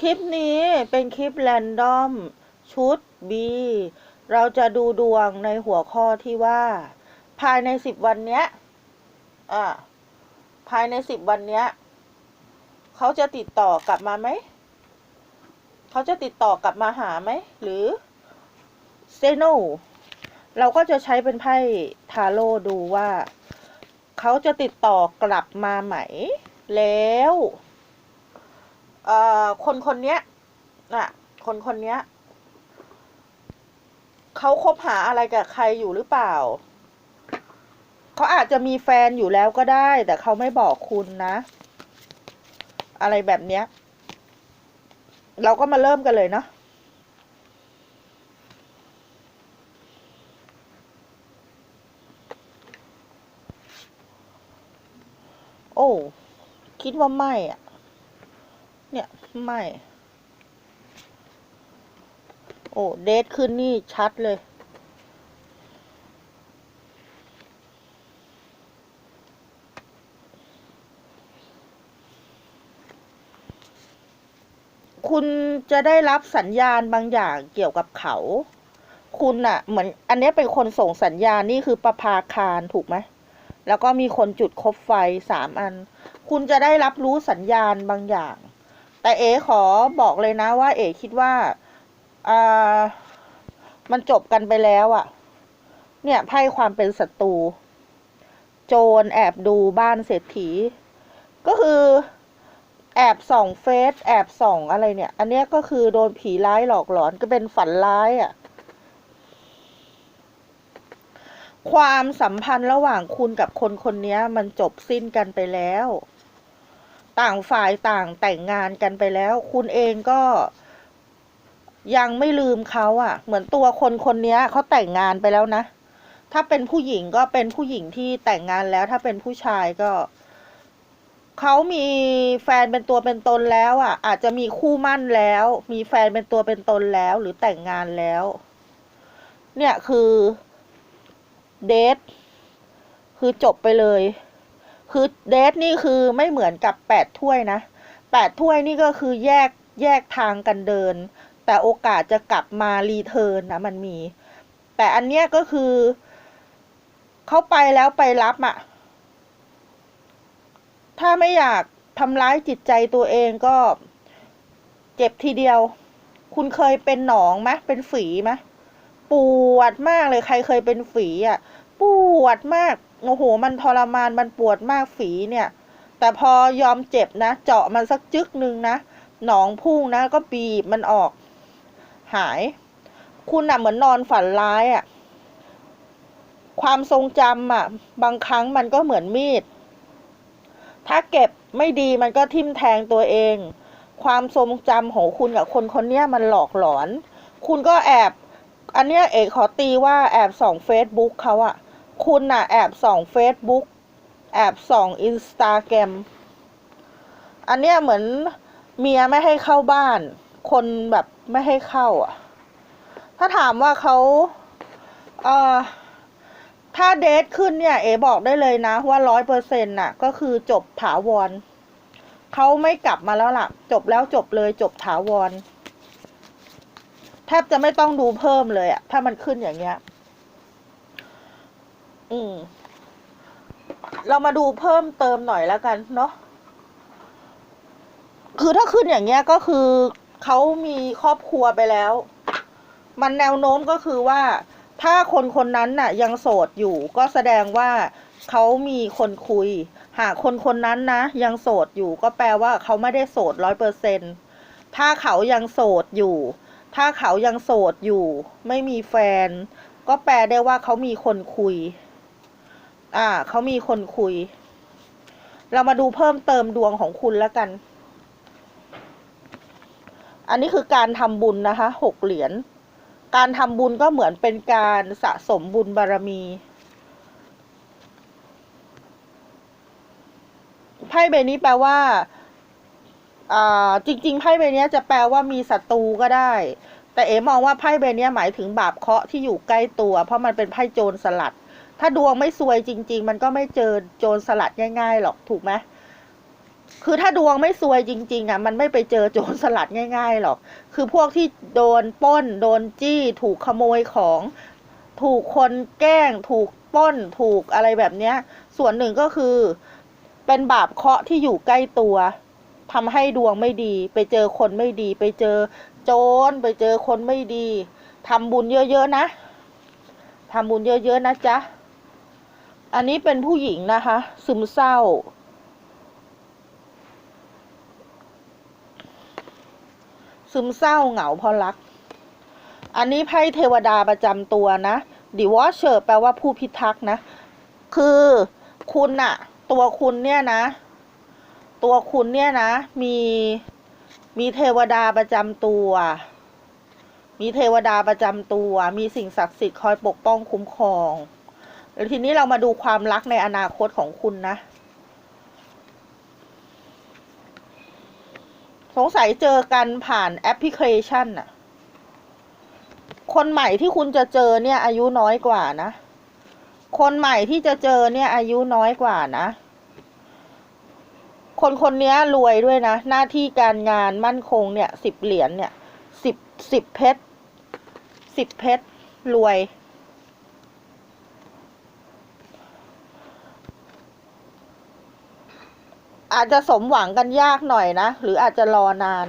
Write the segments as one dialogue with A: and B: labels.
A: คลิปนี้เป็นคลิปแรนดอม ชุด B เราจะดูดวงในหัวข้อที่ว่า ภายในสิบวันเนี้ยอ่าภายในสิบวันเนี้ยเขาจะติดต่อกลับมาไหม เขาจะติดต่อกลับมาหาไหม หรือเซโนเราก็จะใช้เป็นไพ่ทาโร่ดูว่า เขาจะติดต่อกลับมาไหม แล้ว เอ่อคนคนเนี้ยน่ะ คนคนเนี้ยเขาคบหาอะไรกับใครอยู่หรือเปล่า เขาอาจจะมีแฟนอยู่แล้วก็ได้ แต่เขาไม่บอกคุณนะ อะไรแบบเนี้ย เราก็มาเริ่มกันเลยเนาะโอ้ คิดว่าไม่อะ ไม่ โอ้ เดทขึ้นนี่ชัดเลย คุณจะได้รับสัญญาณบางอย่างเกี่ยวกับเขา คุณอะเหมือนอันนี้เป็นคนส่งสัญญาณนี่คือประภาคารถูกไหมแล้วก็มีคนจุดคบไฟสามอัน คุณจะได้รับรู้สัญญาณบางอย่าง แต่เอขอบอกเลยนะว่า เอคิดว่าอ่ามันจบกันไปแล้วอะเนี่ยไพ่ความเป็นศัตรู โจรแอบดูบ้านเศรษฐี ก็คือแอบส่องเฟซแอบส่องอะไรเนี่ย อันเนี้ยก็คือโดนผีร้ายหลอกหลอนก็เป็นฝันร้ายอะ่ะ ความสัมพันธ์ระหว่างคุณกับคนคนนี้มันจบสิ้นกันไปแล้ว ต่างฝ่ายต่างแต่งงานกันไปแล้ว คุณเองก็ยังไม่ลืมเขาอะ่ะ เหมือนตัวคนคนนี้เขาแต่งงานไปแล้วนะ ถ้าเป็นผู้หญิงก็เป็นผู้หญิงที่แต่งงานแล้ว ถ้าเป็นผู้ชายก็เขามีแฟนเป็นตัวเป็นตนแล้วอะ อาจจะมีคู่มั่นแล้ว มีแฟนเป็นตัวเป็นตนแล้ว หรือแต่งงานแล้ว เนี่ยคือเดทคือจบไปเลย คือเดทนี่คือไม่เหมือนกับแปดถ้วยนะแปดถ้วยนี่ก็คือแยกแยกทางกันเดิน แต่โอกาสจะกลับมารีเทิร์นนะมันมี แต่อันเนี้ยก็คือเขาไปแล้วไปรับอะถ้าไม่อยากทำร้ายจิตใจตัวเองก็เจ็บทีเดียว คุณเคยเป็นหนองไหมเป็นฝีไหมปวดมากเลยใครเคยเป็นฝีอะ ปวดมากโอ้โห มันทรมานมันปวดมากฝีเนี่ย แต่พอยอมเจ็บนะ เจาะมันสักจึกหนึ่งนะ หนองพุ่งนะ ก็บีบมันออก หาย คุณอะเหมือนนอนฝันร้ายอะความทรงจำอะบางครั้งมันก็เหมือนมีด ถ้าเก็บไม่ดีมันก็ทิ่มแทงตัวเอง ความทรงจำของคุณกับคนคนนี้มันหลอกหลอน คุณก็แอบ อันเนี้ยเอกขอตีว่าแอบส่องเฟซบุ๊กเขาอะ คุณน่ะ แอบส่องเฟซบุ๊กแอบส่องอินสตาแกรมอันเนี้ยเหมือนเมียไม่ให้เข้าบ้าน คนแบบไม่ให้เข้าอะ ถ้าถามว่าเขาเอ่อถ้าเดทขึ้นเนี่ย เอบอกได้เลยนะ ว่าร้อยเปอร์เซ็นต์น่ะ ก็คือจบถาวรเขาไม่กลับมาแล้วล่ะ จบแล้วจบเลยจบถาวรแทบจะไม่ต้องดูเพิ่มเลยอะถ้ามันขึ้นอย่างเงี้ย อืม เรามาดูเพิ่มเติมหน่อยแล้วกันเนาะคือถ้าขึ้นอย่างเงี้ยก็คือเขามีครอบครัวไปแล้ว มันแนวโน้มก็คือว่า ถ้าคนคนนั้นน่ะ ยังโสดอยู่ก็แสดงว่าเขามีคนคุย หากคนคนนั้นนะยังโสดอยู่ก็แปลว่าเขาไม่ได้โสดร้อยเปอร์เซ็นถ้าเขายังโสดอยู่ ถ้าเขายังโสดอยู่ ไม่มีแฟน ก็แปลได้ว่าเขามีคนคุย อ่าเขามีคนคุย เรามาดูเพิ่มเติมดวงของคุณแล้วกัน อันนี้คือการทำบุญนะคะหกเหรียญ การทำบุญก็เหมือนเป็นการสะสมบุญบารมี ไพ่ใบนี้แปลว่าอ่าจริง ๆ ไพ่ใบนี้จะแปลว่ามีศัตรูก็ได้ แต่เอ๋มองว่าไพ่ใบนี้หมายถึงบาปเคราะห์ที่อยู่ใกล้ตัว เพราะมันเป็นไพ่โจรสลัด ถ้าดวงไม่ซวยจริง ๆ มันก็ไม่เจอโจรสลัดง่าย ๆ หรอกถูกไหมคือถ้าดวงไม่ซวยจริง ๆ อะ มันไม่ไปเจอโจรสลัดง่าย ๆ หรอก คือพวกที่โดนป้น โดนจี้ถูกขโมยของ ถูกคนแกล้ง ถูกป้น ถูกอะไรแบบเนี้ย ส่วนหนึ่งก็คือ เป็นบาปเคราะห์ที่อยู่ใกล้ตัวทำให้ดวงไม่ดี ไปเจอคนไม่ดี ไปเจอโจรไปเจอคนไม่ดีทำบุญเยอะๆนะทำบุญเยอะๆนะจ๊ะ อันนี้เป็นผู้หญิงนะคะ ซึมเศร้า ซึมเศร้าเหงาเพราะรัก อันนี้ไพ่เทวดาประจำตัวนะดิวอเชอร์แปลว่าผู้พิทักษ์นะ คือคุณอะตัวคุณเนี่ยนะ ตัวคุณเนี่ยนะ มีมีเทวดาประจำตัว มีเทวดาประจำตัว มีสิ่งศักดิ์สิทธิ์คอยปกป้องคุ้มครอง แล้วทีนี้เรามาดูความรักในอนาคตของคุณนะ สงสัยเจอกันผ่านแอปพลิเคชันน่ะคนใหม่ที่คุณจะเจอเนี่ยอายุน้อยกว่านะ คนใหม่ที่จะเจอเนี่ยอายุน้อยกว่านะ คนคนนี้รวยด้วยนะ หน้าที่การงานมั่นคงเนี่ยสิบเหรียญเนี่ยสิบสิบเพชรสิบเพชรรวย อาจจะสมหวังกันยากหน่อยนะ หรืออาจจะรอนาน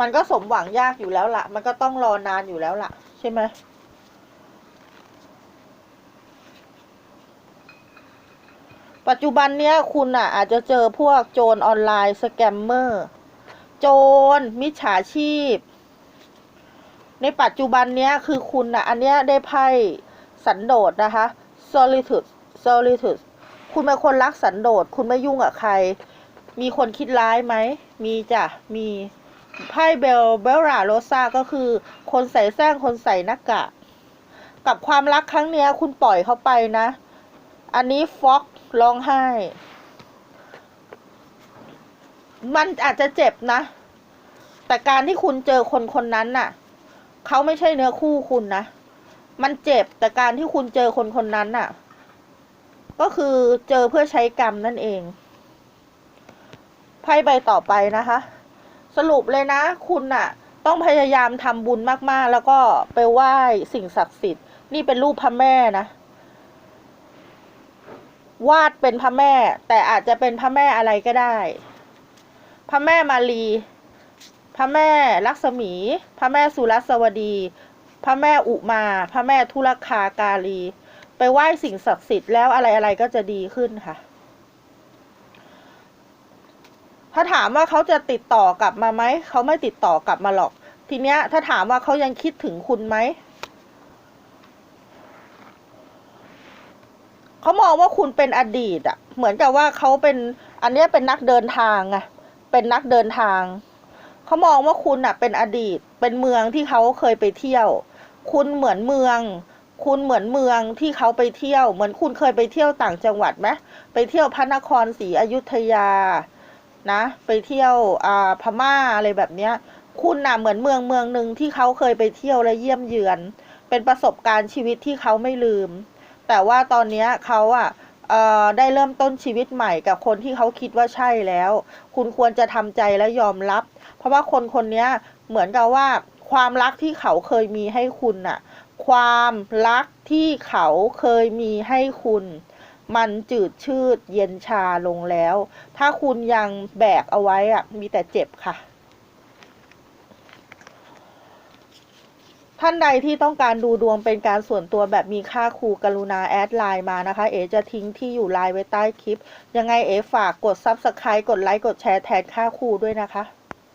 A: มันก็สมหวังยากอยู่แล้วละ่ะ มันก็ต้องรอนานอยู่แล้วล่ะ ใช่ไหมปัจจุบันเนี้ยคุณอะ อาจจะเจอพวกโจรออนไลน์สแกมเมอร์ โจรมิจฉาชีพ ในปัจจุบันเนี้ยคือคุณอะ อันเนี้ยได้ไพ่สันโดษนะคะ solitude solitude คุณเป็นคนรักสันโดษคุณไม่ยุ่งกับใคร มีคนคิดร้ายไหม มีจ้ะ มีไพ่เบลเบลราโรซาก็คือ คนใส่แซงคนใส่หน้ากากกับความรักครั้งเนี้ย คุณปล่อยเขาไปนะ อันนี้ฟ็อกร้องไห้ มันอาจจะเจ็บนะ แต่การที่คุณเจอคนคนนั้นน่ะ เขาไม่ใช่เนื้อคู่คุณนะ มันเจ็บแต่การที่คุณเจอคนคนนั้นน่ะ ก็คือเจอเพื่อใช้กรรมนั่นเองไพ่ใบต่อไปนะคะ สรุปเลยนะ คุณน่ะต้องพยายามทำบุญมากๆ แล้วก็ไปไหว้สิ่งศักดิ์สิทธิ์ นี่เป็นรูปพระแม่นะ วาดเป็นพระแม่ แต่อาจจะเป็นพระแม่อะไรก็ได้ พระแม่มารีพระแม่ลักษมี พระแม่สุรสวดี พระแม่อุมา พระแม่ทุลคาการี ไปไหว้สิ่งศักดิ์สิทธิ์แล้วอะไรอะไรก็จะดีขึ้นค่ะ ถ้าถามว่าเขาจะติดต่อกลับมาไหม เขาไม่ติดต่อกลับมาหรอก ทีเนี้ย ถ้าถามว่าเขายังคิดถึงคุณไหม เขามองว่าคุณเป็นอดีตอะเหมือนกับว่าเขาเป็นอันเนี้ยเป็นนักเดินทางอะเป็นนักเดินทาง เขามองว่าคุณอะเป็นอดีต เป็นเมืองที่เขาเคยไปเที่ยว คุณเหมือนเมือง คุณเหมือนเมืองที่เขาไปเที่ยว เหมือนคุณเคยไปเที่ยวต่างจังหวัดไหมไปเที่ยวพระนครศรีอยุธยานะ ไปเที่ยวอ่าพม่าอะไรแบบเนี้ย คุณน่ะเหมือนเมืองเมืองหนึ่งที่เขาเคยไปเที่ยวและเยี่ยมเยือน เป็นประสบการณ์ชีวิตที่เขาไม่ลืม แต่ว่าตอนเนี้ยเขาอะเอ่อได้เริ่มต้นชีวิตใหม่กับคนที่เขาคิดว่าใช่แล้ว คุณควรจะทำใจและยอมรับ เพราะว่าคนคนนี้เหมือนกับว่าความรักที่เขาเคยมีให้คุณน่ะ ความรักที่เขาเคยมีให้คุณ มันจืดชืดเย็นชาลงแล้ว ถ้าคุณยังแบกเอาไว้อะมีแต่เจ็บค่ะ ท่านใดที่ต้องการดูดวงเป็นการส่วนตัวแบบมีค่าครูกรุณาแอดไลน์มานะคะ เอ๋จะทิ้งที่อยู่ไลน์ไว้ใต้คลิป ยังไงเอ๋ฝากกด Subscribe กดไลค์กดแชร์แทนค่าครูด้วยนะคะ